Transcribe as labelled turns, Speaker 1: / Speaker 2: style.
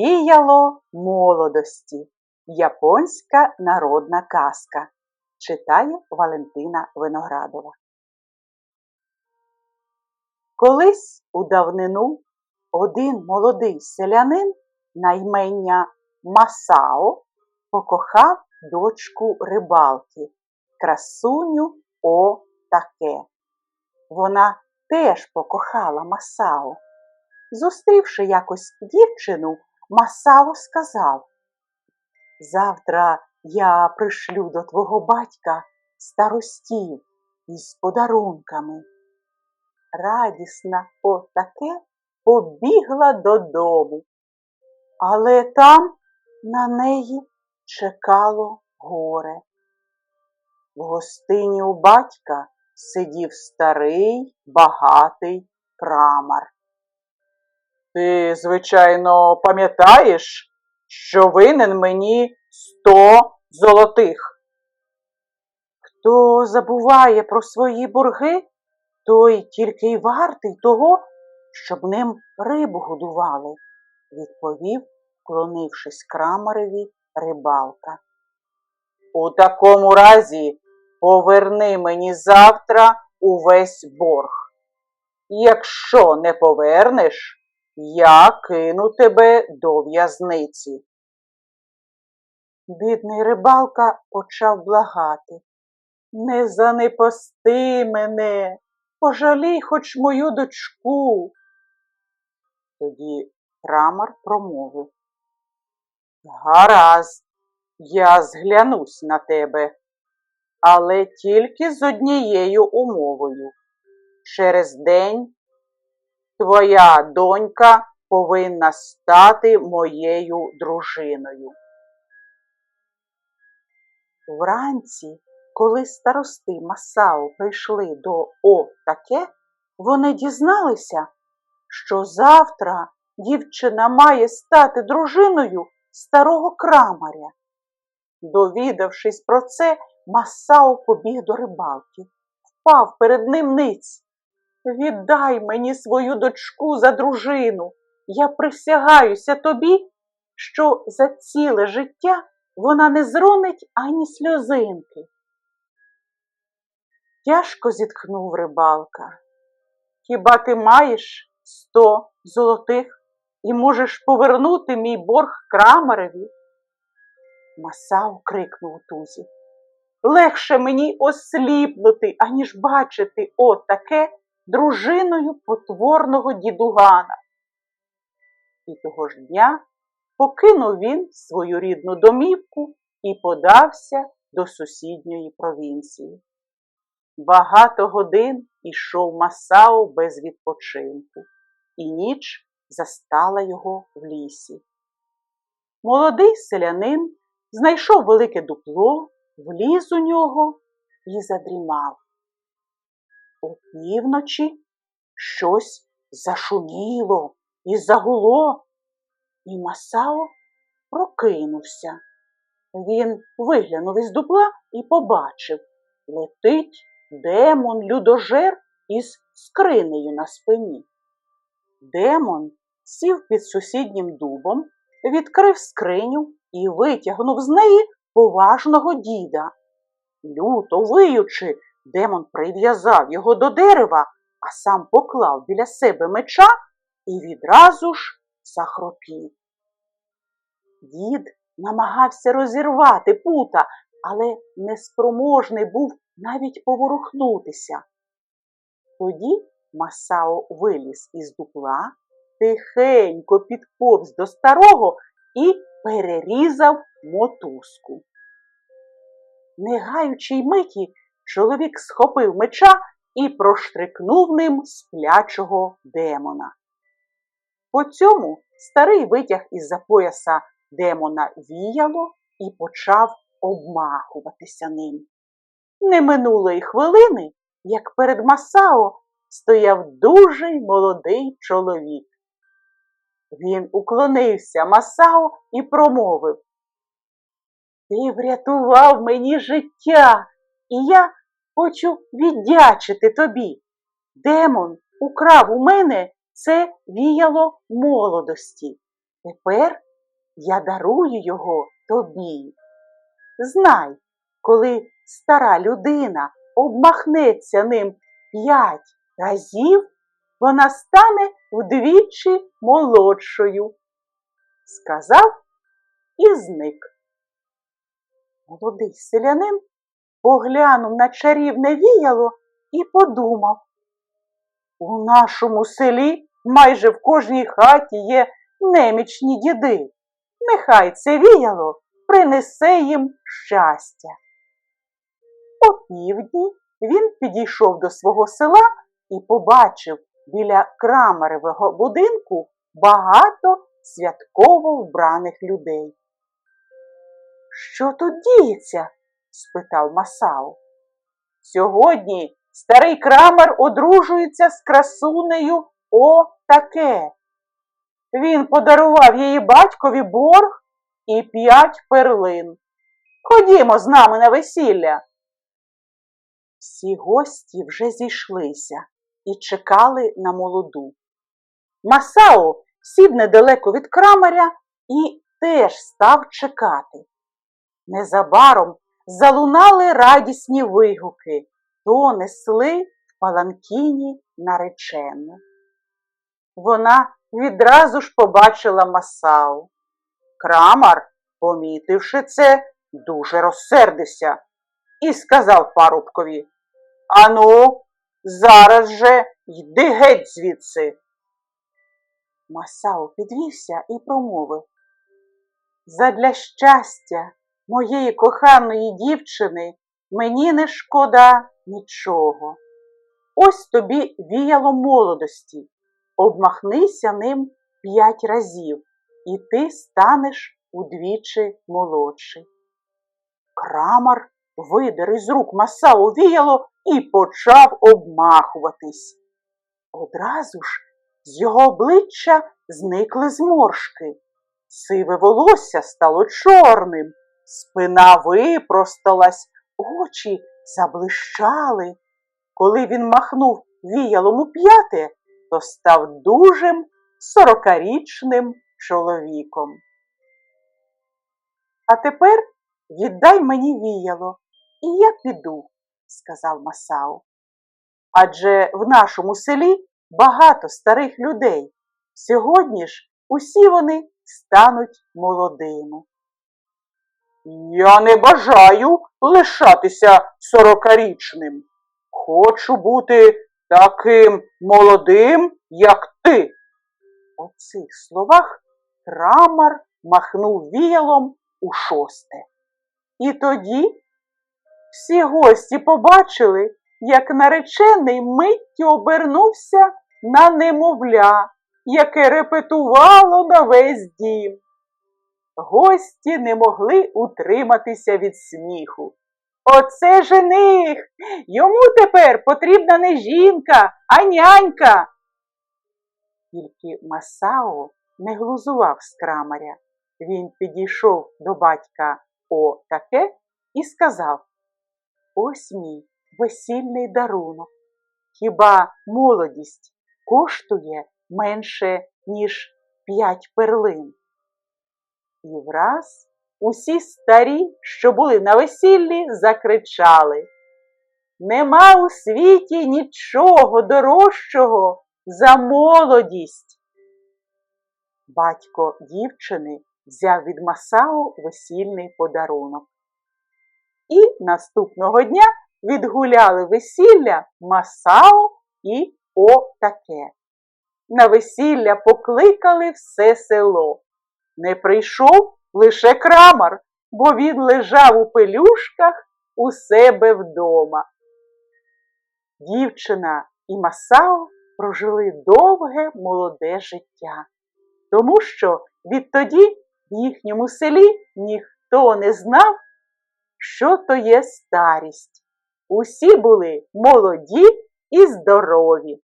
Speaker 1: Віяло молодості. Японська народна казка. Читає Валентина Виноградова. Колись у давнину один молодий селянин на ймення Масао покохав дочку рибалки, красуню О таке. Вона теж покохала Масао. Зустрівши якось дівчину, Масао сказав Завтра я пришлю до твого батька старостів із подарунками. Радісна отаке побігла додому, але там на неї чекало горе. В гостині у батька сидів старий багатий крамар. Ти, звичайно, пам'ятаєш, що винен мені сто золотих. Хто забуває про свої борги, той тільки й вартий того, щоб ним рибу годували, відповів, клонившись крамареві рибалка. У такому разі поверни мені завтра увесь борг. Якщо не повернеш, я кину тебе до в'язниці. Бідний рибалка почав благати. Не занепасти мене, пожалій хоч мою дочку. Тоді крамар промовив. Гаразд, я зглянусь на тебе, але тільки з однією умовою. Через день твоя донька повинна стати моєю дружиною. Вранці, коли старости Масао прийшли до О таке, вони дізналися, що завтра дівчина має стати дружиною старого крамаря. Довідавшись про це, Масао побіг до рибалки, впав перед ним ниць. Віддай мені свою дочку за дружину. Я присягаюся тобі, що за ціле життя вона не зронить ані сльозинки. Тяжко зітхнув рибалка. Хіба ти маєш сто золотих і можеш повернути мій борг крамареві? Масав крикнув тузі. Легше мені осліпнути, аніж бачити отаке дружиною потворного дідугана. І того ж дня покинув він свою рідну домівку і подався до сусідньої провінції. Багато годин ішов Масао без відпочинку, і ніч застала його в лісі. Молодий селянин знайшов велике дупло, вліз у нього і задрімав. Опівночі щось зашуміло і загуло, і Масао прокинувся. Він виглянув із дупла і побачив летить демон людожер із скринею на спині. Демон сів під сусіднім дубом, відкрив скриню і витягнув з неї поважного діда. Люто виючи, демон прив'язав його до дерева, а сам поклав біля себе меча і відразу ж захропів. Дід намагався розірвати пута, але неспроможний був навіть поворухнутися. Тоді Масао виліз із дупла, тихенько підповз до старого і перерізав мотузку. Не гаючи й миті, чоловік схопив меча і проштрикнув ним сплячого демона. По цьому старий витяг із-за пояса демона віяло і почав обмахуватися ним. Не минуло й хвилини, як перед Масао стояв дуже молодий чоловік. Він уклонився Масао і промовив Ти врятував мені життя, і я хочу віддячити тобі. Демон украв у мене це віяло молодості. Тепер я дарую його тобі. Знай, коли стара людина обмахнеться ним п'ять разів, вона стане вдвічі молодшою. Сказав і зник. Молодий селянин поглянув на чарівне віяло і подумав. У нашому селі майже в кожній хаті є немічні діди. Нехай це віяло принесе їм щастя. О півдні він підійшов до свого села і побачив біля крамаревого будинку багато святково вбраних людей. Що тут діється? Спитав Масау. Сьогодні старий крамар одружується з красунею О таке. Він подарував її батькові борг і п'ять перлин. Ходімо з нами на весілля. Всі гості вже зійшлися і чекали на молоду. Масао сів недалеко від крамаря і теж став чекати. Незабаром залунали радісні вигуки, то несли в паланкіні наречену. Вона відразу ж побачила Масау. Крамар, помітивши це, дуже розсердився і сказав парубкові Ану, зараз же йди геть звідси. Масау підвівся і промовив Задля щастя моєї коханої дівчини мені не шкода нічого. Ось тобі віяло молодості, обмахнися ним п'ять разів, і ти станеш удвічі молодший. Крамар видер із рук Масау віяло і почав обмахуватись. Одразу ж з його обличчя зникли зморшки. Сиве волосся стало чорним, спина випросталась, очі заблищали. Коли він махнув віялом у п'яте, то став дужим сорокарічним чоловіком. А тепер віддай мені віяло, і я піду, сказав Масау. Адже в нашому селі багато старих людей. Сьогодні ж усі вони стануть молодими. Я не бажаю лишатися сорокарічним. Хочу бути таким молодим, як ти. У цих словах Крамар махнув віялом у шосте. І тоді всі гості побачили, як наречений миттю обернувся на немовля, яке репетувало на весь дім. Гості не могли утриматися від сміху. Оце жених! Йому тепер потрібна не жінка, а нянька. Тільки Масао не глузував з крамаря. Він підійшов до батька О таке і сказав Ось мій весільний дарунок. Хіба молодість коштує менше, ніж п'ять перлин? І враз усі старі, що були на весіллі, закричали Нема у світі нічого дорожчого за молодість. Батько дівчини взяв від Масао весільний подарунок. І наступного дня відгуляли весілля Масао і О таке. На весілля покликали все село. Не прийшов лише крамар, бо він лежав у пелюшках у себе вдома. Дівчина і Масао прожили довге молоде життя, тому що відтоді в їхньому селі ніхто не знав, що то є старість. Усі були молоді і здорові.